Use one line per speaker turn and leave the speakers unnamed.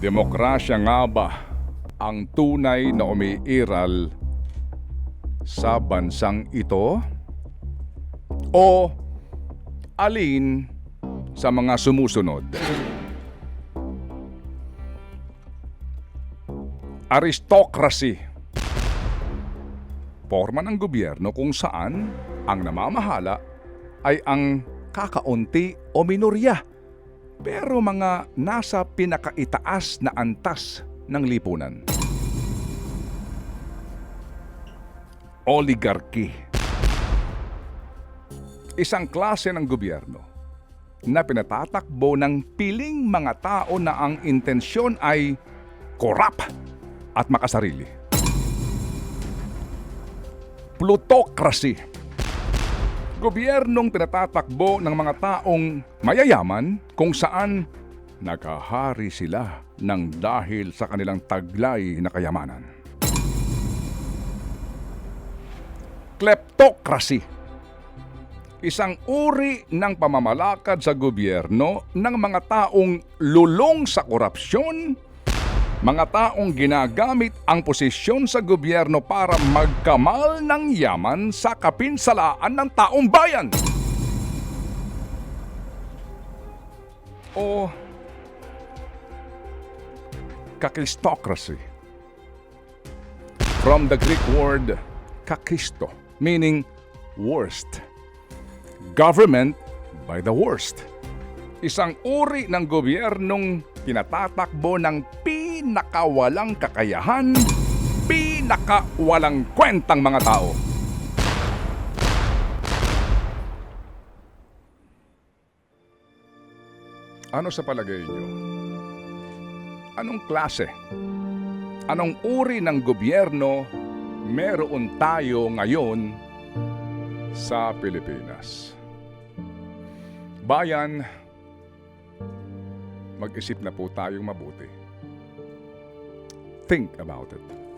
Demokrasya nga ba ang tunay na umiiral sa bansang ito? O alin sa mga sumusunod? Aristocracy. Forma ng gobyerno kung saan ang namamahala ay ang kakaunti o minorya pero mga nasa pinakaitaas na antas ng lipunan. Oligarchy. Isang klase ng gobyerno na pinatatakbo ng piling mga tao na ang intensyon ay korap at makasarili. Plutocracy gobyernong pinatatakbo ng mga taong mayayaman kung saan nakahari sila ng dahil sa kanilang taglay na kayamanan. Kleptocracy Isang uri ng pamamalakad sa gobyerno ng mga taong lulong sa korupsyon mga taong ginagamit ang posisyon sa gobyerno para magkamal ng yaman sa kapinsalaan ng taong bayan. O kakistocracy. From the Greek word kakisto, meaning worst. Government by the worst. Isang uri ng gobyernong pinatatakbo ng pinakawalang kakayahan, pinakawalang kwentang mga tao. Ano sa palagay niyo? Anong klase? Anong uri ng gobyerno meron tayo ngayon sa Pilipinas? Bayan, mag-isip na po tayong mabuti. Think about it.